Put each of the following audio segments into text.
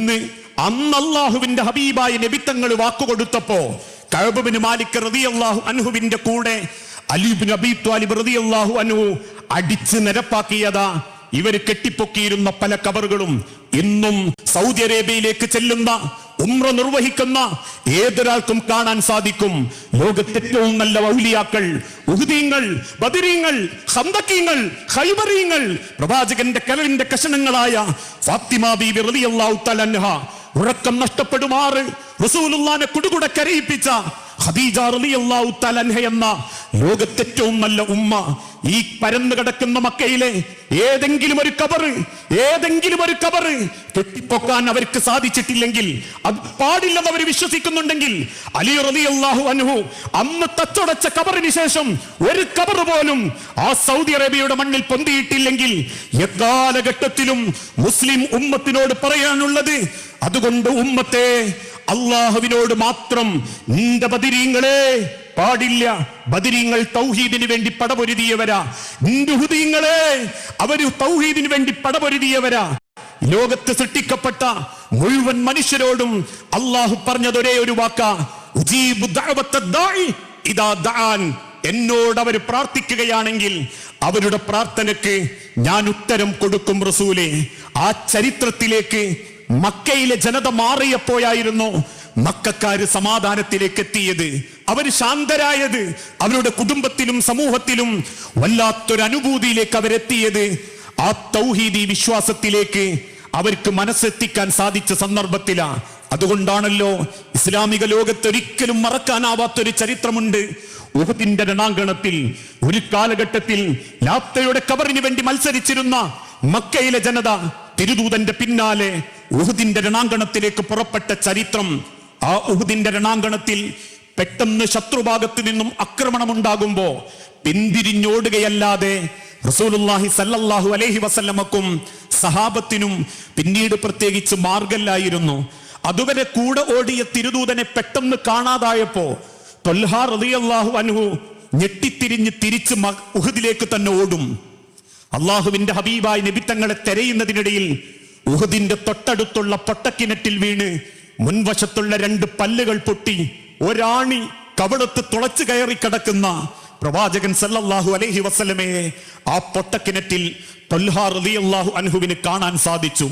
ഇന്ന് അന്ന് ഹബീബായ നബിത്തങ്ങൾ വാക്കുകൊടുത്തപ്പോ കഴബിന് മാലിക് റതിയല്ലാഹു അൻഹുവിന്റെ കൂടെ അലിബിൻ അബീ ത്വാലിബ് റളിയല്ലാഹു അൻഹു അടിച്ച് നിരപ്പാക്കിയതാ. ഇവർ കെട്ടിപ്പൊക്കിയിരുന്ന പല കബറുകളും ഇന്നും സൗദി അറേബ്യയിലേക്ക് ചെല്ലുന്ന ഉമ്ര നിർവഹിക്കുന്ന ഏതൊരാൾക്കും കാണാൻ സാധിക്കും. ലോകത്തെ ഏറ്റവും നല്ല ഔലിയാക്കൾ ഉഹുദീങ്ങൾ ബദിരീങ്ങൾ ഹന്തക്കീങ്ങൾ ഹൈബറീങ്ങൾ പ്രവാചകന്റെ കരളിന്റെ കഷണങ്ങളായ ഫാത്തിമ ബീബി റളിയല്ലാഹു തആല അൻഹ ഉറക്കം നഷ്ടപ്പെടുമാറ്. റസൂലുള്ളാനെ കുടുകുടെ കരയിപ്പിച്ച ഖദീജ എന്ന ലോകത്തേറ്റവും നല്ല ഉമ്മ ഈ പരന്നു കിടക്കുന്ന മക്കയിലെ ഏതെങ്കിലും ഒരു കബറ് ഏതെങ്കിലും ഒരു കബറ് കെട്ടിപ്പൊക്കാൻ അവർക്ക് സാധിച്ചിട്ടില്ലെങ്കിൽ അത് പാടില്ലെന്ന് അവർ വിശ്വസിക്കുന്നുണ്ടെങ്കിൽ അലി റളിയല്ലാഹു അൻഹു അന്ന് തച്ചുടച്ച കബറിന് ശേഷം ഒരു കബറ് പോലും ആ സൗദി അറേബ്യയുടെ മണ്ണിൽ പൊന്തിയിട്ടില്ലെങ്കിൽ എക്കാലഘട്ടത്തിലും മുസ്ലിം ഉമ്മത്തിനോട് പറയാനുള്ളത് അതുകൊണ്ട് ഉമ്മത്തെ അള്ളാഹുവിനോട് മാത്രം നിന്റെ ബദിരീങ്ങളെ പാടില്ല. ബദിരീങ്ങൾ തൗഹീദിന് വേണ്ടി പടപൊരുതിയവരാ. നിന്റെ ഹുദീങ്ങളെ അവർ തൗഹീദിന് വേണ്ടി പടപൊരുതിയവരാ. ലോകത്ത് സൃഷ്ടിക്കപ്പെട്ട മുഴുവൻ മനുഷ്യരോടും അള്ളാഹു പറഞ്ഞത് ഒരേ ഒരു വാക്ക എന്നോട് അവർ പ്രാർത്ഥിക്കുകയാണെങ്കിൽ അവരുടെ പ്രാർത്ഥനക്ക് ഞാൻ ഉത്തരം കൊടുക്കും റസൂലെ. ആ ചരിത്രത്തിലേക്ക് മക്കയിലെ ജനത മാറിയപ്പോഴായിരുന്നു മക്കാര് സമാധാനത്തിലേക്ക് എത്തിയത്. അവർ ശാന്തരായത് അവരുടെ കുടുംബത്തിലും സമൂഹത്തിലും വല്ലാത്തൊരു അനുഭൂതിയിലേക്ക് അവരെത്തിയത്. ആ തൗഹീദി വിശ്വാസത്തിലേക്ക് അവർക്ക് മനസ്സെത്തിക്കാൻ സാധിച്ച സന്ദർഭത്തിലാണ് അതുകൊണ്ടാണല്ലോ ഇസ്ലാമിക ലോകത്ത് ഒരിക്കലും മറക്കാനാവാത്തൊരു ചരിത്രമുണ്ട്. ഉഹദിന്റെ രണാങ്കണത്തിൽ ഒരു കാലഘട്ടത്തിൽ ലാപ്തയുടെ കബറിന് വേണ്ടി മത്സരിച്ചിരുന്ന മക്കയിലെ ജനത തിരുദൂതന്റെ പിന്നാലെ ഉഹുദിന്റെ രണാങ്കണത്തിലേക്ക് പുറപ്പെട്ട ചരിത്രം ആ ഉഹുദിന്റെ രണാങ്കണത്തിൽ പെട്ടെന്ന് ശത്രുഭാഗത്ത് നിന്നും ആക്രമണമുണ്ടാകുമ്പോ പിന്തിരിഞ്ഞോടുകയല്ലാതെ റസൂലുല്ലാഹി സല്ലല്ലാഹു അലൈഹി വസല്ലമക്കും സഹാബത്തിനും പിന്നീട് പ്രത്യേകിച്ച് മാർഗല്ലായിരുന്നു. അതുവരെ കൂടെ ഓടിയ തിരുദൂതനെ പെട്ടെന്ന് കാണാതായപ്പോ തൊൽഹാ റളിയല്ലാഹു അൻഹു ഞെട്ടിത്തിരിഞ്ഞ് തിരിച്ച് ഉഹദിലേക്ക് തന്നെ ഓടും. അള്ളാഹുവിന്റെ ഹബീബായി നിബിത്തങ്ങളെ തെരയുന്നതിനിടയിൽ ഉഹദിന്റെ തൊട്ടടുത്തുള്ള പൊട്ടക്കിണറ്റിൽ വീണ് മുൻവശത്തുള്ള രണ്ട് പല്ലുകൾ പൊട്ടി ഒരാണി കവടത്ത് തുളച്ചു കയറി കിടക്കുന്ന പ്രവാചകൻ സല്ലല്ലാഹു അലൈഹി വസല്ലമയെ ആ പൊട്ടക്കിണറ്റിൽ തൊൽഹാ റളിയല്ലാഹു അൻഹുവിന് കാണാൻ സാധിച്ചു.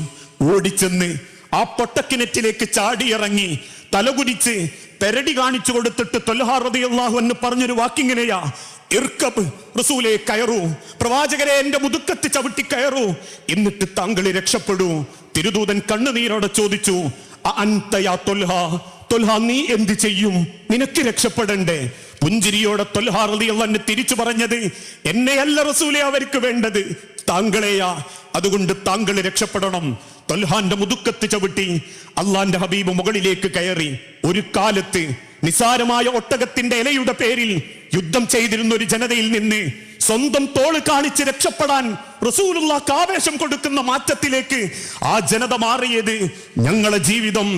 ഓടിച്ചെന്ന് ആ പൊട്ടക്കിണറ്റിലേക്ക് ചാടിയിറങ്ങി തലകുടിച്ച് പെരടി കാണിച്ചു കൊടുത്തിട്ട് തൊൽഹാ റളിയല്ലാഹു എന്ന് പറഞ്ഞൊരു വാക്കിങ്ങനെയാ ഇർക്കബ് റസൂലെ കയറൂ. പ്രവാചകരെ എന്റെ മുതുക്കത്ത് ചവിട്ടി കയറൂ. എന്നിട്ട് താങ്കളെ രക്ഷപ്പെടൂ. തിരുദൂതൻ കണ്ണുനീരോടെ ചോദിച്ചു "അ അൻത യാ തൊൽഹ? തൊൽഹ നീ എന്ത് ചെയ്യും? നിനക്ക് രക്ഷപ്പെടണ്ടേ? പുഞ്ചിരിയോടെ തൊൽഹാ റളിയല്ലാഹു തിരിച്ചു പറഞ്ഞത് എന്നെയല്ല റസൂലെ അവർക്ക് വേണ്ടത്. താങ്കളെയാ അതുകൊണ്ട് താങ്കൾ രക്ഷപ്പെടണം. തൊൽഹാന്റെ മുതുക്കത്ത് ചവിട്ടി അള്ളാന്റെ ഹബീബ് മുകളിലേക്ക് കയറി. ഒരു കാലത്ത് നിസാരമായ ഒട്ടകത്തിന്റെ ഇലയുടെ പേരിൽ യുദ്ധം ചെയ്തിരുന്ന ഒരു ജനതയിൽ നിന്ന് സ്വന്തം തോൾ കാണിച്ച് രക്ഷപ്പെടാൻ റസൂലുള്ളാക്ക് ആവേശം കൊടുക്കുന്ന മാറ്റത്തിലേക്ക് ആ ജനത മാറിയത് ഞങ്ങളെ ജീവിതം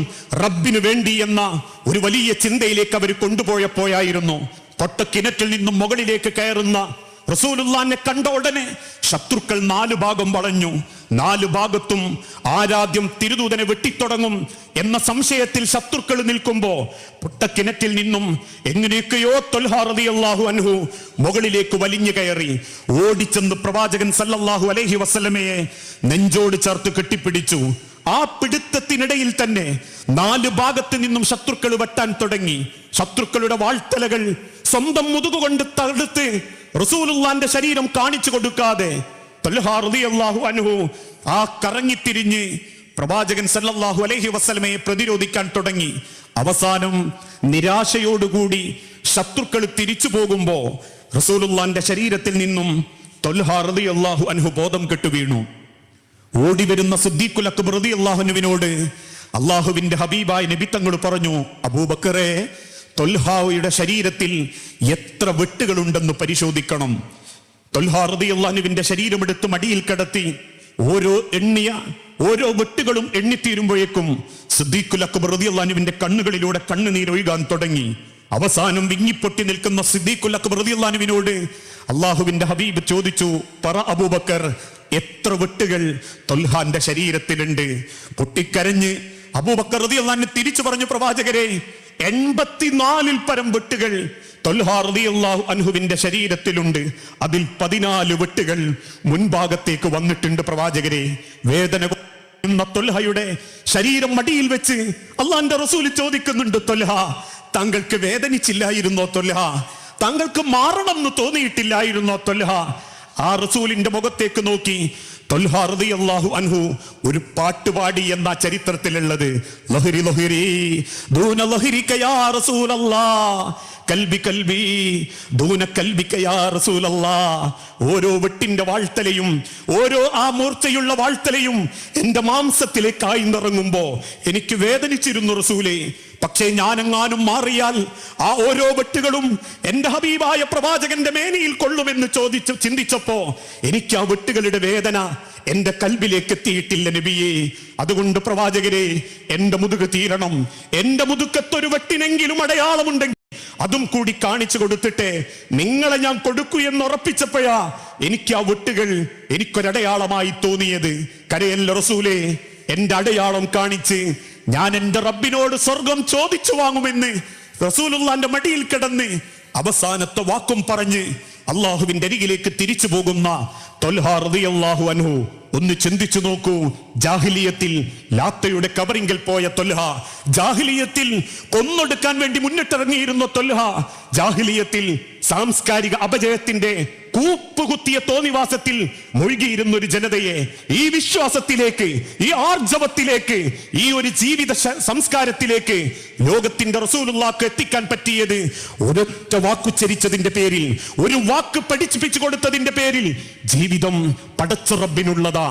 റബ്ബിനു വേണ്ടി എന്ന ഒരു വലിയ ചിന്തയിലേക്ക് അവർ കൊണ്ടുപോയപ്പോയായിരുന്നു തൊട്ട കിണറ്റിൽ നിന്നും മുകളിലേക്ക് കയറുന്ന റസൂലുള്ളാനെ കണ്ട ഉടനെ ശത്രുക്കൾ നാലു ഭാഗം വളഞ്ഞു. നാലു ഭാഗത്തും ആരാധ്യം തിരുദൂതനെ വെട്ടിത്തുടങ്ങും എന്ന സംശയത്തിൽ ശത്രുക്കൾ നിൽക്കുമ്പോ പുട്ടക്കിണറ്റിൽ നിന്നും എങ്ങനെയൊക്കെയോ തൊൽഹാറതിയല്ലാഹു അൻഹു മുകളിലേക്ക് വലിഞ്ഞു കയറി. ഓടിച്ചെന്ന് പ്രവാചകൻ സല്ലല്ലാഹു അലൈഹി വസല്ലമയെ നെഞ്ചോട് ചേർത്ത് കെട്ടിപ്പിടിച്ചു. ആ പിടുത്തത്തിനിടയിൽ തന്നെ നാല് ഭാഗത്ത് നിന്നും ശത്രുക്കൾ വെട്ടാൻ തുടങ്ങി. ശത്രുക്കളുടെ വാഴ്ത്തലകൾ സ്വന്തം മുതുകുകൊണ്ട് തടുത്ത് റസൂലുള്ളാന്റെ ശരീരം കാണിച്ചു കൊടുക്കാതെ റളിയല്ലാഹു അൻഹു ആ കറങ്ങിത്തിരിഞ്ഞ് പ്രവാചകൻ സല്ലല്ലാഹു അലൈഹി വസല്ലമയെ പ്രതിരോധിക്കാൻ തുടങ്ങി. അവസാനം നിരാശയോടുകൂടി ശത്രുക്കൾ തിരിച്ചു പോകുമ്പോ റസൂലുള്ളാന്റെ ശരീരത്തിൽ നിന്നും ത്വൽഹാ റളിയല്ലാഹു അൻഹു ബോധം കെട്ടു വീണു. ഓടി വരുന്ന സുദ്ദീഖുൽ അക്ബർ റളിയല്ലാഹുവിനോട് അള്ളാഹുവിന്റെ ഹബീബായ നബി തങ്ങൾ പറഞ്ഞു അബൂബക്കറെ തൊൽഹായുടെ ശരീരത്തിൽ എത്ര വെട്ടുകളുണ്ടെന്ന് പരിശോധിക്കണം. തൊൽഹാ റളിയല്ലാഹുവിന്റെ ശരീരമെടുത്ത് മടിയിൽ കിടത്തി ഓരോ എണ്ണിയ ഓരോ വെട്ടുകളും എണ്ണിത്തീരുമ്പോഴേക്കും സിദ്ദീഖുൽ അക്ബർ റതിയുള്ളുവിന്റെ കണ്ണുകളിലൂടെ കണ്ണുനീരൊഴുകാൻ തുടങ്ങി. അവസാനം വിങ്ങിപ്പൊട്ടി നിൽക്കുന്ന സിദ്ദീഖുൽ അക്ബർ റതിയുള്ളുവിനോട് അള്ളാഹുവിന്റെ ഹബീബ് ചോദിച്ചു പറ അബൂബക്കർ എത്ര വെട്ടുകൾ തൊൽഹാന്റെ ശരീരത്തിലുണ്ട്? പൊട്ടിക്കരഞ്ഞ് അബൂബക്കർ അൻഹു തിരിച്ചു പറഞ്ഞു പ്രവാചകരെ എൺപത്തിനാലിൽ പരം വെട്ടുകൾ തൊൽഹാർദിയല്ലാഹു അൻഹുവിന്റെ ശരീരത്തിലുണ്ട്. അതിൽ പതിനാല് വെട്ടുകൾ മുൻഭാഗത്തേക്ക് വന്നിട്ടുണ്ട് പ്രവാചകരെ. വേദന തൊൽഹയുടെ ശരീരം മടിയിൽ വെച്ച് അള്ളാന്റെ റസൂൽ ചോദിക്കുന്നുണ്ട് തൊൽഹ താങ്കൾക്ക് വേദനിച്ചില്ലായിരുന്നോ തൊൽഹ? താങ്കൾക്ക് മാറണം എന്ന് തോന്നിയിട്ടില്ലായിരുന്നോ തൊൽഹ? ആ റസൂലിന്റെ മുഖത്തേക്ക് നോക്കി അൻഹു ഒരു പാട്ടുപാടി എന്ന ചരിത്രത്തിലുള്ളത്. ലഹരി ലഹരി ദൂന ലഹരിക്കയാ റസൂലല്ലാ കൽബി കൽബി ദൂന കൽബിക യാ റസൂലല്ലാ. ഓരോ വെട്ടിന്റെ വാഴ്ത്തലയും ഓരോ ആ മൂർച്ചയുള്ള വാഴ്ത്തലയും എന്റെ മാംസത്തിലേക്കായി നിറങ്ങുമ്പോ എനിക്ക് വേദനിച്ചിരുന്നു റസൂലേ. പക്ഷേ ഞാനെങ്ങാനും മാറിയാൽ ആ ഓരോ വെട്ടുകളും എന്റെ ഹബീബായ പ്രവാചകന്റെ മേനിയിൽ കൊള്ളുമെന്ന് ചോദിച്ചു ചിന്തിച്ചപ്പോ എനിക്ക് ആ വെട്ടുകളുടെ വേദന എന്റെ കൽബിലേക്ക് എത്തിയിട്ടില്ല നബിയെ. അതുകൊണ്ട് പ്രവാചകരെ എന്റെ മുതുക് തീരണം. എന്റെ മുതുക്കത്തൊരു വെട്ടിനെങ്കിലും അടയാളമുണ്ടെങ്കിൽ അതും കൂടി കാണിച്ചു കൊടുത്തിട്ട് നിങ്ങളെ ഞാൻ കൊടുക്കൂ എന്ന് ഉറപ്പിച്ചപ്പോഴാ എനിക്ക് ആ വെട്ടുകൾ എനിക്കൊരടയാളമായി തോന്നിയത്. കരയല്ല റസൂലേ എന്റെ അടയാളം കാണിച്ച് ഞാൻ എന്റെ റബ്ബിനോട് സ്വർഗം ചോദിച്ചു വാങ്ങുമെന്ന് റസൂലുള്ളാന്റെ മടിയിൽ കിടന്ന് അവസാനത്തെ വാക്കും പറഞ്ഞ് അള്ളാഹുവിന്റെ അരികിലേക്ക് തിരിച്ചു പോകുന്ന തൊൽഹാ റളിയല്ലാഹു അൻഹു. ഒന്ന് ചിന്തിച്ചു നോക്കൂ. ജാഹിലിയത്തിൽ ലാത്തയുടെ കബറിങ്കിൽ പോയ തൊൽഹ. ജാഹിലിയത്തിൽ കൊന്നൊടുക്കാൻ വേണ്ടി മുന്നിട്ടിറങ്ങിയിരുന്ന തൊൽഹ. ജാഹിലിയത്തിൽ സാംസ്കാരിക അപജയത്തിന്റെ കൂപ്പുകുത്തിയ തോന്നിവാസത്തിൽ മുഴുകിയിരുന്ന ഒരു ജനതയെ ഈ വിശ്വാസത്തിലേക്ക് ഈ ആർജവത്തിലേക്ക് ഈ ഒരു ജീവിത സംസ്കാരത്തിലേക്ക് ലോകത്തിന്റെ റസൂലുള്ളാക്ക് എത്തിക്കാൻ പറ്റിയത് ഒരൊറ്റ വാക്കുച്ചരിച്ചതിന്റെ പേരിൽ ഒരു വാക്ക് പഠിച്ചിപ്പിച്ചു കൊടുത്തതിന്റെ പേരിൽ ജീവിതം പടച്ച റബ്ബിനുള്ളതാ.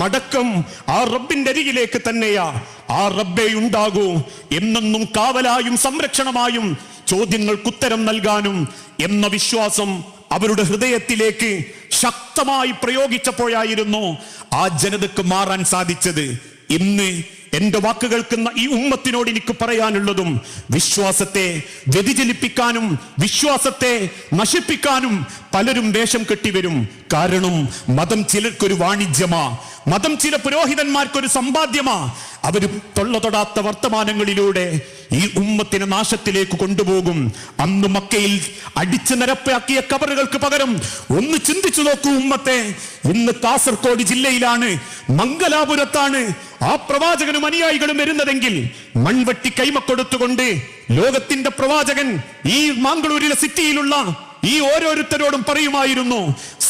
മടക്കം ആ റബ്ബിന്റെ അരികിലേക്ക് തന്നെയാ. ആ റബ്ബേ ഉണ്ടാകൂ എന്നെന്നും കാവലായും സംരക്ഷണമായും ചോദ്യങ്ങൾക്കുത്തരം നൽകാനും എന്ന വിശ്വാസം അവരുടെ ഹൃദയത്തിലേക്ക് ശക്തമായി പ്രയോഗിച്ചപ്പോഴായിരുന്നു ആ ജനതക്ക് മാറാൻ സാധിച്ചത്. ഇന്ന് എന്റെ വാക്ക് കേൾക്കുന്ന ഈ ഉമ്മത്തിനോട് എനിക്ക് പറയാനുള്ളതും വിശ്വാസത്തെ വ്യതിചലിപ്പിക്കാനും വിശ്വാസത്തെ നശിപ്പിക്കാനും പലരും വേഷം കെട്ടിവരും. കാരണം മതം ചിലർക്കൊരു വാണിജ്യമാ. മതം ചില പുരോഹിതന്മാർക്കൊരു സമ്പാദ്യമാ. അവർ തൊള്ള തൊടാത്ത വർത്തമാനങ്ങളിലൂടെ ഈ ഉമ്മത്തിനെ നാശത്തിലേക്ക് കൊണ്ടുപോകും. അന്ന് മക്കയിൽ അടിച്ചു നിരപ്പാക്കിയ കബറുകൾക്ക് പകരം ഒന്ന് ചിന്തിച്ചു നോക്കൂ ഉമ്മത്തെ. ഇന്ന് കാസർഗോഡ് ജില്ലയിലാണ് മംഗലാപുരത്താണ് ആ പ്രവാചകനും അനുയായികളും വരുന്നതെങ്കിൽ മൺവെട്ടി കൈമക്കൊടുത്തുകൊണ്ട് ലോകത്തിന്റെ പ്രവാചകൻ ഈ മാംഗ്ലൂരിലെ സിറ്റിയിലുള്ള ഈ ഓരോരുത്തരോടും പറയുമായിരുന്നു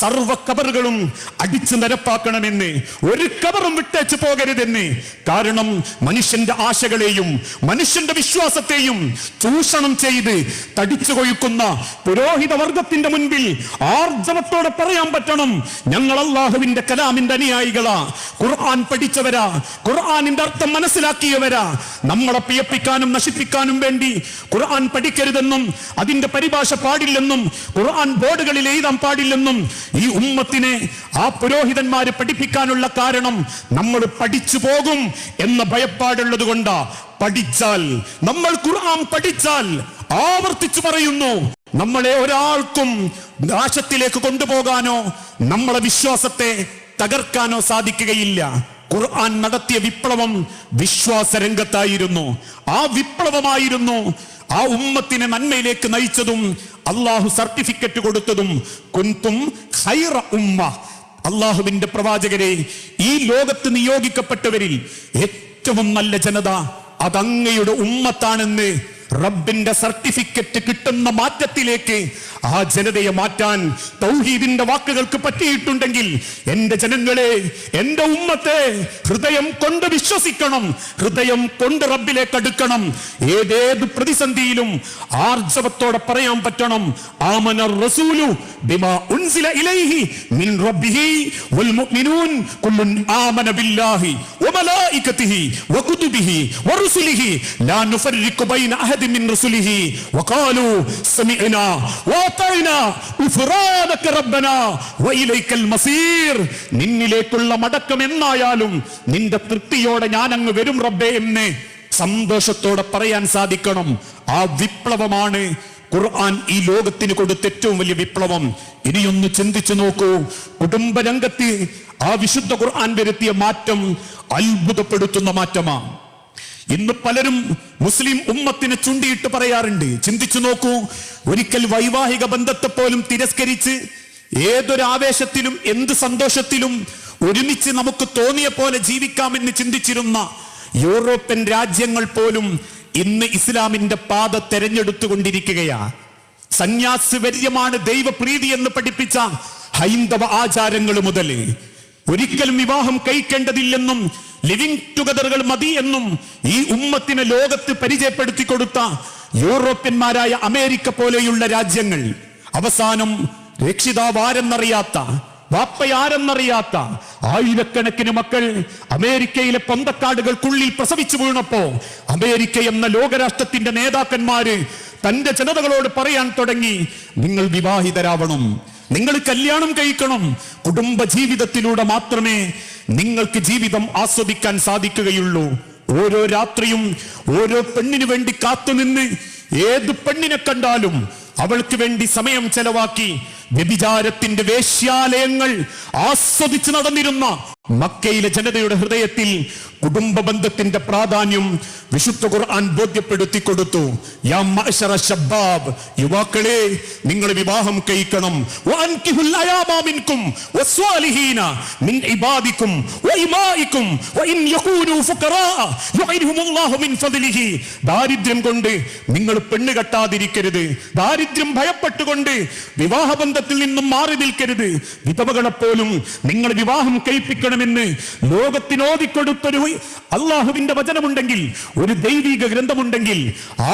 സർവ കബറുകളും അടിച്ചു നിരപ്പാക്കണമെന്ന് ഒരു കബറും വിട്ടേച്ചു പോകരുതെന്ന്. കാരണം മനുഷ്യന്റെ ആശകളെയും മനുഷ്യന്റെ വിശ്വാസത്തെയും ചൂഷണം ചെയ്ത് തടിച്ചു കൊഴുക്കുന്ന പുരോഹിത വർഗത്തിന്റെ മുൻപിൽ ആർജവത്തോടെ പറയാൻ പറ്റണം. ഞങ്ങൾ അള്ളാഹുവിന്റെ കലാമിന്റെ അനുയായികളാ. ഖുർആൻ പഠിച്ചവരാ. ഖുർആാനിന്റെ അർത്ഥം മനസ്സിലാക്കിയവരാ. നമ്മളെ പിയപ്പിക്കാനും നശിപ്പിക്കാനും വേണ്ടി ഖുർആൻ പഠിക്കരുതെന്നും അതിന്റെ പരിഭാഷ പാടില്ലെന്നും ഖുർആൻ ബോർഡുകളിൽ എഴുതാൻ പാടില്ലെന്നും ഈ ഉമ്മത്തിനെ ആ പുരോഹിതന്മാര് പഠിപ്പിക്കാനുള്ള കാരണം നമ്മൾ പഠിച്ചു പോകും എന്ന ഭയപ്പാടുള്ളത് കൊണ്ടാ. പഠിച്ചാൽ നമ്മൾ ഖുർആൻ പഠിച്ചാൽ ആവർത്തിച്ചു പറയുന്നു. നമ്മളെ ഒരാൾക്കും നാശത്തിലേക്ക് കൊണ്ടുപോകാനോ നമ്മളെ വിശ്വാസത്തെ തകർക്കാനോ സാധിക്കുകയില്ല. ഖുർആൻ നടത്തിയ വിപ്ലവം വിശ്വാസ രംഗത്തായിരുന്നു ആ വിപ്ലവമായിരുന്നു ആ ഉമ്മത്തിനെ നന്മയിലേക്ക് നയിച്ചതും അള്ളാഹു സർട്ടിഫിക്കറ്റ് കൊടുത്തതും. കുന്തും ഖൈറ ഉമ്മ അള്ളാഹുവിന്റെ പ്രവാചകരെ ഈ ലോകത്ത് നിയോഗിക്കപ്പെട്ടവരിൽ ഏറ്റവും നല്ല ജനത അതങ്ങയുടെ ഉമ്മത്താണെന്ന് റബ്ബിന്റെ സർട്ടിഫിക്കറ്റ് കിട്ടുന്ന മാറ്റത്തിലേക്ക് ആ ജനതയെ മാറ്റാൻ തൗഹീദിന്റെ വാക്കുകൾക്ക് പറ്റിയിട്ടുണ്ടെങ്കിൽ എന്റെ ജനങ്ങളെ എന്റെ ഉമ്മത്തെ ഹൃദയം കൊണ്ട് വിശ്വസിക്കണം ഹൃദയം കൊണ്ട് റബ്ബിലേക്ക് അടുക്കണം. ഏതേത് പ്രതിസന്ധിയിലും ആർജവത്തോടെ പറയാൻ പറ്റണം. ആമന റസൂലു ബിമാ ഉൻസില ഇലൈഹി മിൻ റബ്ബിഹി വൽ മുഅ്മിനൂൻ കുല്ലുൻ ആമന ബില്ലാഹി വകുതുബിഹി ലാ നുഫർരിഖു ബൈന അഹദി മിൻ رسله വഖാലു سمعنا വഅതഅനാ غفرانك റബ്ബനാ വഇലൈക്കൽ المصير. നിന്നിലേക്കുള്ള മടക്കം എന്നായാലും നിന്റെ തൃപ്തിയോടെ ഞാൻ അങ്ങ് വരും റബ്ബേ എന്ന് സന്തോഷത്തോടെ പറയാൻ സാധിക്കണം. ആ വിപ്ലവമാണ് ഖുർആൻ ഈ ലോകത്തിന് കൊടുത്ത ഏറ്റവും വലിയ വിപ്ലവം. ഇനിയൊന്ന് ചിന്തിച്ചു നോക്കൂ. കുടുംബരംഗത്ത് ആ വിശുദ്ധ ഖുർആൻ വരുത്തിയ മാറ്റം അത്ഭുതപ്പെടുത്തുന്ന മാറ്റമാണ്. ഇന്ന് പലരും മുസ്ലിം ഉമ്മത്തിനെ ചുണ്ടിയിട്ട് പറയാറുണ്ട്. ചിന്തിച്ചു നോക്കൂ ഒരിക്കൽ വൈവാഹിക ബന്ധത്തെ പോലും തിരസ്കരിച്ച് ഏതൊരു ആവേശത്തിലും എന്ത് സന്തോഷത്തിലും ഒരുമിച്ച് നമുക്ക് തോന്നിയ പോലെ ജീവിക്കാമെന്ന് ചിന്തിച്ചിരുന്ന യൂറോപ്യൻ രാജ്യങ്ങൾ പോലും ഇന്ന് ഇസ്ലാമിന്റെ പാത തെരഞ്ഞെടുത്തുകൊണ്ടിരിക്കുകയാ. സന്യാസിവര്യമാണ് ദൈവപ്രീതി എന്ന് പഠിപ്പിച്ച ഹൈന്ദവ ആചാരങ്ങൾ മുതൽ ഒരിക്കലും വിവാഹം കഴിക്കേണ്ടതില്ലെന്നും ലിവിംഗ് ടുഗദറുകൾ മതി എന്നും ഈ ഉമ്മത്തിന് ലോകത്ത് പരിചയപ്പെടുത്തി കൊടുത്ത യൂറോപ്യന്മാരായ അമേരിക്ക പോലെയുള്ള രാജ്യങ്ങൾ. അവസാനം രക്ഷിതാവ് ആരെന്നറിയാത്ത വാപ്പയാരെന്നറിയാത്ത ആയിരക്കണക്കിന് മക്കൾ അമേരിക്കയിലെ പൊന്തക്കാടുകൾക്കുള്ളിൽ പ്രസവിച്ചു വീണപ്പോ അമേരിക്ക എന്ന ലോകരാഷ്ട്രത്തിന്റെ നേതാക്കന്മാര് തന്റെ ജനതകളോട് പറയാൻ തുടങ്ങി നിങ്ങൾ വിവാഹിതരാവണം. നിങ്ങൾ കല്യാണം കഴിക്കണം. കുടുംബ ജീവിതത്തിലൂടെ മാത്രമേ നിങ്ങൾക്ക് ജീവിതം ആസ്വദിക്കാൻ സാധിക്കുകയുള്ളൂ. ഓരോ രാത്രിയും ഓരോ പെണ്ണിനു വേണ്ടി കാത്തുനിന്ന് ഏത് പെണ്ണിനെ കണ്ടാലും അവൾക്ക് വേണ്ടി സമയം ചെലവാക്കി വ്യഭിചാരത്തിന്റെ വേശ്യാലയങ്ങൾ ആസ്വദിച്ച് നടന്നിരുന്ന മക്കയിലെ ജനതയുടെ ഹൃദയത്തിൽ കുടുംബ ബന്ധത്തിന്റെ പ്രാധാന്യം വിശുദ്ധ ഖുർആൻ ബോധ്യപ്പെടുത്തി കൊടുത്തു. യുവാക്കളെ നിങ്ങൾ വിവാഹം കഴിക്കണം. ദാരിദ്ര്യം കൊണ്ട് നിങ്ങൾ പെണ്ണ് കെട്ടാതിരിക്കരുത്. ദാരിദ്ര്യം ഭയപ്പെട്ടുകൊണ്ട് വിവാഹബന്ധത്തിൽ നിന്നും മാറി നിൽക്കരുത്. വിധവകളെ പോലും നിങ്ങൾ വിവാഹം കഴിപ്പിക്കണമെന്ന് ലോകത്തിനോദിക്കൊടുത്തൊരു അള്ളാഹുവിന്റെ വചനമുണ്ടെങ്കിൽ ഒരു ദൈവിക ഗ്രന്ഥമുണ്ടെങ്കിൽ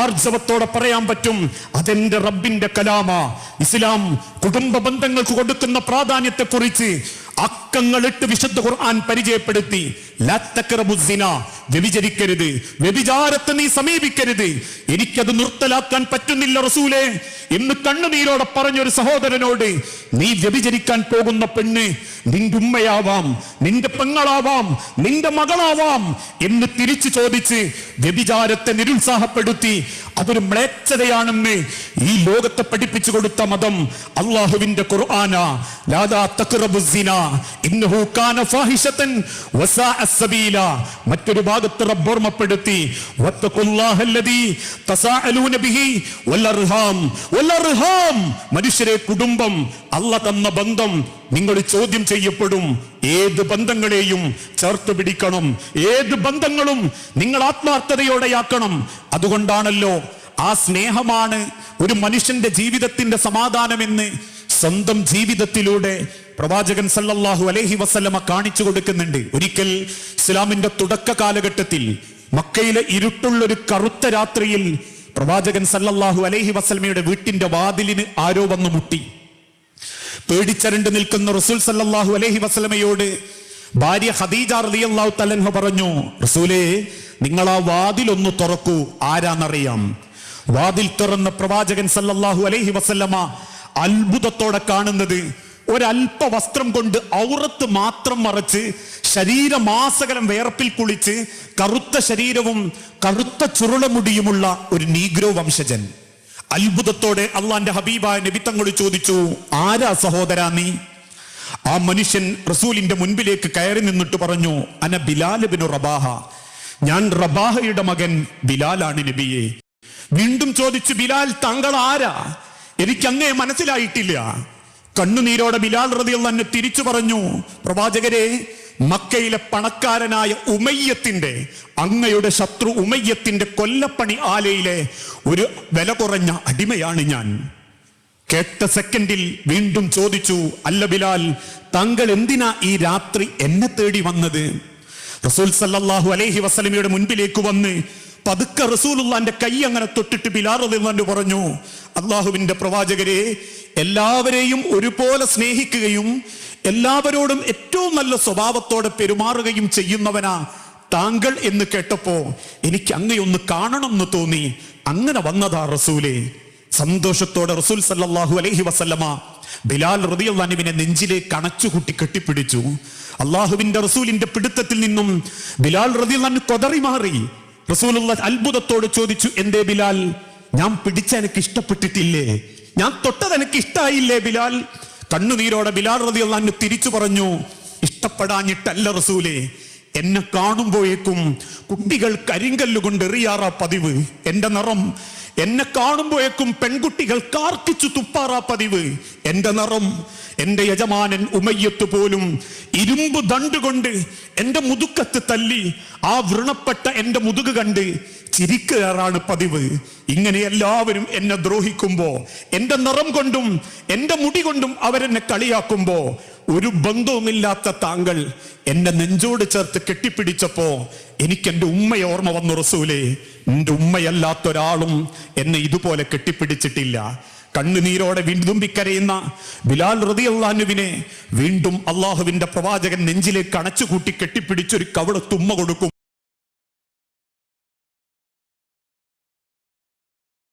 ആർജവത്തോടെ പറയാൻ പറ്റും അതെന്റെ റബ്ബിന്റെ കലാമ ഇസ്ലാം കുടുംബ ബന്ധങ്ങൾക്ക് കൊടുക്കുന്ന പ്രാധാന്യത്തെക്കുറിച്ച് അക്കങ്ങളിട്ട് വിശുദ്ധ ഖുർആൻ പരിചയപ്പെടുത്തി. വ്യഭിചരിക്കരുത്. വ്യഭിചാരത്തെ നീ സമീപിക്കരുത്. എനിക്കത് നിർത്തലാക്കാൻ പറ്റുന്നില്ല റസൂലേ. എന്ന് കണ്ണുനീരോടെ പറഞ്ഞൊരു സഹോദരനോട് നീ വ്യഭിചരിക്കാൻ പോകുന്ന പെണ്ണ് നിന്റെ ഉമ്മയാവാം നിന്റെ പെങ്ങളാവാം നിന്റെ മകളാവാം എന്ന് തിരിച്ചു ചോദിച്ച് വ്യഭിചാരത്തെ നിരുത്സാഹപ്പെടുത്തി അതൊരു മ്ലേച്ഛതയാണെന്ന് ഈ ലോകത്തെ പഠിപ്പിച്ചു കൊടുത്ത മതം അള്ളാഹുവിന്റെ ഖുർആന. മറ്റൊരു ഭാഗത്ത് റബ്ബ് ഓർമ്മപ്പെടുത്തി. വത്തഖുല്ലാഹല്ലദീ തസാഅലൂന ബിഹി വല്ലർഹാം. വല്ലർഹാം. മനുഷ്യരെ കുടുംബം അല്ല തന്ന ബന്ധം നിങ്ങൾ ചോദ്യം ചെയ്യപ്പെടും. ഏത് ബന്ധങ്ങളെയും ചേർത്ത് പിടിക്കണം. ഏത് ബന്ധങ്ങളും നിങ്ങൾ ആത്മാർത്ഥതയോടെയാക്കണം. അതുകൊണ്ടാണല്ലോ ആ സ്നേഹമാണ് ഒരു മനുഷ്യന്റെ ജീവിതത്തിന്റെ സമാധാനമെന്ന് സ്വന്തം ജീവിതത്തിലൂടെ പ്രവാചകൻ സല്ലല്ലാഹു അലൈഹി വസല്ലമ കാണിച്ചു കൊടുക്കുന്നുണ്ട്. ഒരിക്കൽ ഇസ്ലാമിന്റെ തുടക്ക കാലഘട്ടത്തിൽ മക്കയിലെ ഇരുട്ടുള്ളൊരു കറുത്ത രാത്രിയിൽ പ്രവാചകൻ സല്ലല്ലാഹു അലൈഹി വസല്ലമയുടെ വീട്ടിന്റെ വാതിലിന് ആരോ വന്നു മുട്ടി. പേടിച്ചരണ്ട് നിൽക്കുന്ന റസൂൽ സല്ലാഹു അലഹി വസ്ലമയോട് ഭാര്യ ഖദീജ റളിയല്ലാഹു തലൻഹ പറഞ്ഞു റസൂലേ നിങ്ങൾ ആ വാതിൽ ഒന്ന് തുറക്കൂ ആരാന്നറിയാം? വാതിൽ തുറന്ന പ്രവാചകൻ സല്ലല്ലാഹു അലൈഹി വസല്ലമ അത്ഭുതത്തോടെ കാണുന്നത് ഒരല്പ വസ്ത്രം കൊണ്ട് ഔറത്ത് മാത്രം മറച്ച് ശരീരമാസകലം വേർപ്പിൽ കുളിച്ച് കറുത്ത ശരീരവും കറുത്ത ചുരുളമുടിയുമുള്ള ഒരു നീഗ്രോ വംശജൻ. അത്ഭുതത്തോടെ അള്ളാന്റെ ഹബീബായ നബിത്തങ്ങളോട് ചോദിച്ചു ആരാ സഹോദരാ നീ? ആ മനുഷ്യൻ റസൂലിന്റെ മുൻപിലേക്ക് കയറി നിന്നിട്ട് പറഞ്ഞു അന ബിലാൽ ബിനു റബാഹ. ഞാൻ റബാഹയുടെ മകൻ ബിലാലാണ് നബിയെ. വീണ്ടും ചോദിച്ചു ബിലാൽ താങ്കൾ ആരാ? എനിക്ക് അങ്ങേ മനസ്സിലായിട്ടില്ല. കണ്ണുനീരോടെ ബിലാൽ റതിയുള്ള തിരിച്ചു പറഞ്ഞു പ്രവാചകരെ മക്കയിലെ പണക്കാരനായ ഉമയ്യത്തിന്റെ അങ്ങയുടെ ശത്രു ഉമയ്യത്തിന്റെ കൊല്ലപ്പണി ആലയിലെ ഒരു വില കുറഞ്ഞ അടിമയാണ് ഞാൻ. കേട്ട സെക്കൻഡിൽ വീണ്ടും ചോദിച്ചു അല്ല ബിലാൽ താങ്കൾ എന്തിനാ ഈ രാത്രി എന്നെ തേടി വന്നത്? റസൂൽ സല്ലാഹു അലൈഹി വസല്ലമയുടെ മുൻപിലേക്ക് വന്ന് പതുക്കെ റസൂലുള്ളാന്റെ കൈ അങ്ങനെ തൊട്ടിട്ട് റളിയല്ലാഹു പറഞ്ഞു അള്ളാഹുവിന്റെ പ്രവാചകരെ എല്ലാവരെയും ഒരുപോലെ സ്നേഹിക്കുകയും എല്ലാവരോടും ഏറ്റവും നല്ല സ്വഭാവത്തോടെ പെരുമാറുകയും ചെയ്യുന്നവനാ താങ്കൾ എന്ന് കേട്ടപ്പോ എനിക്ക് അങ്ങയൊന്ന് കാണണം എന്ന് തോന്നി. അങ്ങനെ വന്നതാ റസൂലേ. സന്തോഷത്തോടെ റസൂൽ സല്ലാഹു അലഹി വസല്ലമ ബിലാൽ റളിയല്ലാഹുവിനെ നെഞ്ചിലേക്ക് അണച്ചുകൂട്ടി കെട്ടിപ്പിടിച്ചു. അള്ളാഹുവിന്റെ റസൂലിന്റെ പിടുത്തത്തിൽ നിന്നും ബിലാൽ റളിയല്ലാഹു കൊതറി മാറി. റസൂൽ അത്ഭുതത്തോട് ചോദിച്ചു എന്തേ ബിലാൽ? ഞാൻ പിടിച്ച എനിക്ക് ഇഷ്ടപ്പെട്ടിട്ടില്ലേ? ഞാൻ തൊട്ടത് എനിക്ക് ഇഷ്ടായില്ലേ ബിലാൽ? കണ്ണുനീരോടെ ബിലാൽ റളിയല്ലാഹു തിരിച്ചു പറഞ്ഞു ഇഷ്ടപ്പെടാഞ്ഞിട്ടല്ല റസൂലെ എന്നെ കാണുമ്പോഴേക്കും കുട്ടികൾ കരിങ്കല്ല് കൊണ്ട് എറിയാറാ പതിവ്. എന്റെ നിറം എന്നെ കാണുമ്പോഴേക്കും പെൺകുട്ടികൾ കാർക്കിച്ചു തുപ്പാറാ പതിവ്. എന്റെ നിറം എന്റെ യജമാനൻ ഉമയ്യത്ത് പോലും ഇരുമ്പ് ദണ്ട് കൊണ്ട് എന്റെ മുതുക്കത്ത് തല്ലി ആ വ്രണപ്പെട്ട എന്റെ മുതുക് കണ്ട് ചിരിക്കുകയാണ് പതിവ്. ഇങ്ങനെ എല്ലാവരും എന്നെ ദ്രോഹിക്കുമ്പോ എന്റെ നിറം കൊണ്ടും എന്റെ മുടി കൊണ്ടും അവരെന്നെ കളിയാക്കുമ്പോ ഒരു ബന്ധവുമില്ലാത്ത താങ്കൾ എന്നെ നെഞ്ചോട് ചേർത്ത് കെട്ടിപ്പിടിച്ചപ്പോ എനിക്ക് എന്റെ ഉമ്മയെ ഓർമ്മ വന്നു റസൂലേ. എന്റെ ഉമ്മയല്ലാത്ത ഒരാളും എന്നെ ഇതുപോലെ കെട്ടിപ്പിടിച്ചിട്ടില്ല. കണ്ണുനീരോടെ വിണ്ടുമ്പിക്കരയുന്ന ബിലാൽ റതിയല്ലാനുവിനെ വീണ്ടും അള്ളാഹുവിന്റെ പ്രവാചകൻ നെഞ്ചിലേക്ക് അണച്ചുകൂട്ടി കെട്ടിപ്പിടിച്ചൊരു തുമ്മ കൊടുക്കും.